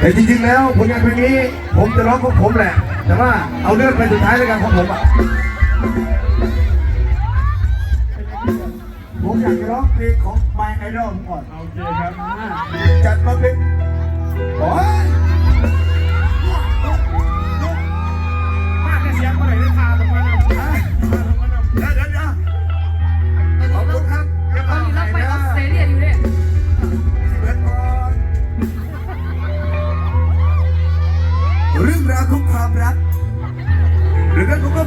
แต่จริงๆแล้วผลงานเพลงนี้ ผมจะร้องของผมแหละ แต่ว่าเอาเรื่องไปสุดท้ายแล้วกันของผมอะผมอยากจะร้องเพลงของ My Idol ก่อนโอเคครับจัดมาเป็นโอ้ย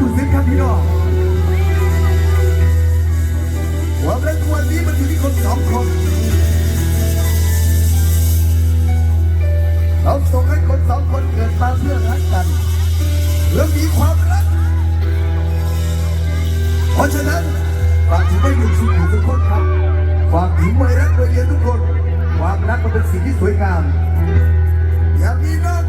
หมุนซึ้งครับพี่น้องความรักวันนี้มันอยู่ที่คนสองคน เราส่งให้คนสองคนเกิดมาเพื่อรักกันเรื่องมีความรัก เพราะฉะนั้นฝากถึงไม่หยุดสุดทุกคนครับฝากถึงไม่รักโดยเรียนทุกคนความรักมันเป็นสิ่งที่สวยงามอย่ามีน้อ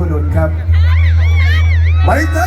ผู้หนุนครับไปเตอ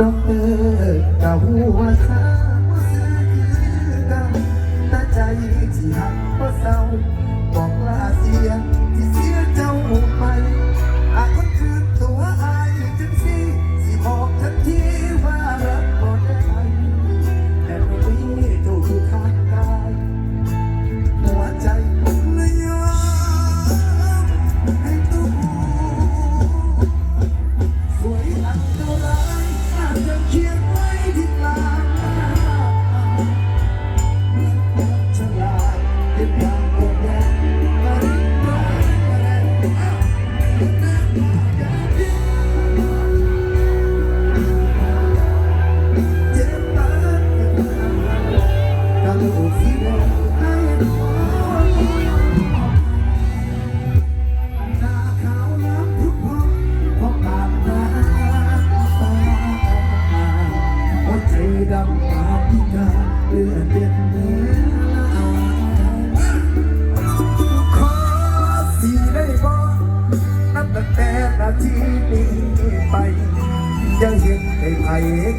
ดอกเตอร์กัหัวสาวซื้อคือกันตาใจที่หักเพราะเศร้าบอกลาเสีย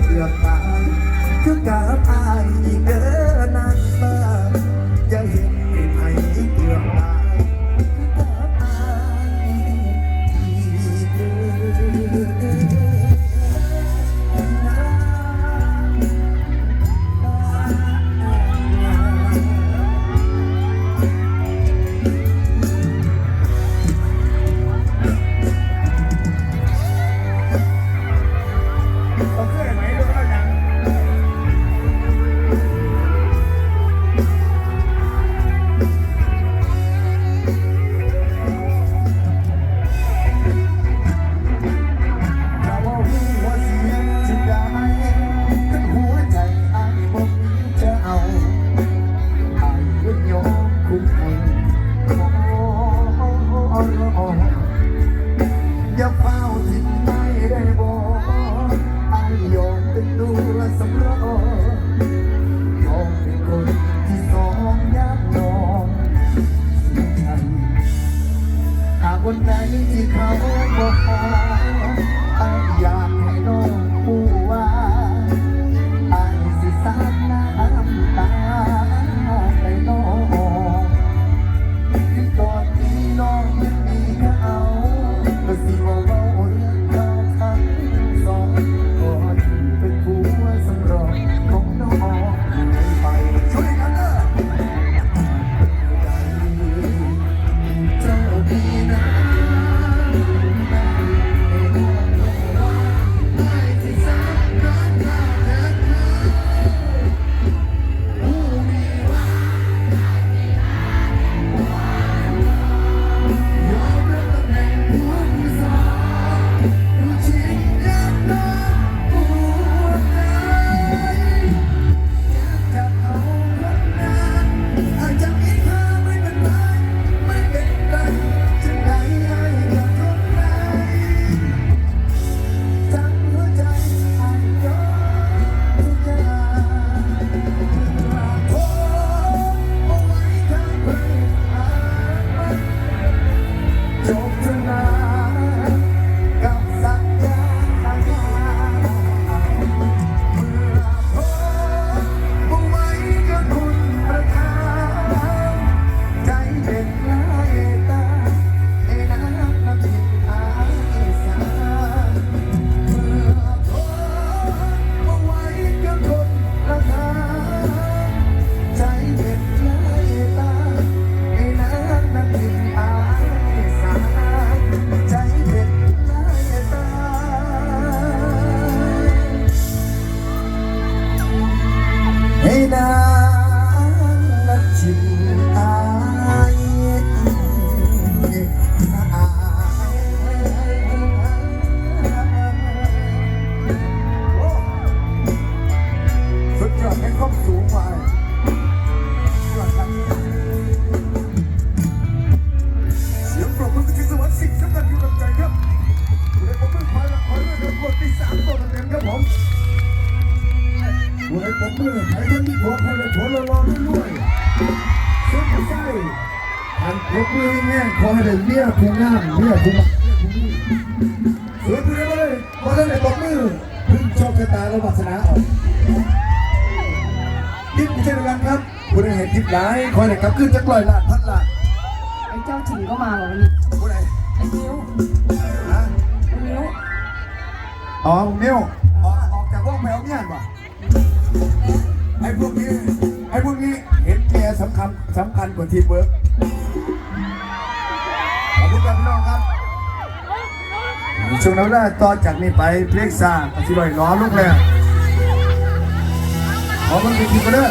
เกือบตายคือกับอา คนไหนที่เขาบอก ใอันผมมือแง่ขอให้ได้เมียผู้งามเมียผู้มักเมียผู้ดีสวยผู้เดียวเลยพอได้ในตบมือพึ่งโชคชะตาและวาสนาออกทิพย์เช่นกันครับผู้ใดเห็นทิพย์ร้ายคอยได้กลับขึ้นจะกล่อยลาดพัดลาดไอ้เจ้าถิ่นก็มาบอวันนี้ผู้ใดไอ้มิ้วฮะไอ้มิ้วอ๋อมิ้วอ๋อออกจากห้องแมวเนี่ยป่ะไอ้พวกนี้ไอ้พวกนี้เห็นเมียสำคัญสำคัญกว่าทีมเวิร์ก ช่วงนั้นแหละต่อจากนี้ไปเพลงซาปฏิบัติล้อลูกแล้วขอมันเป็นทีมกันเด้อ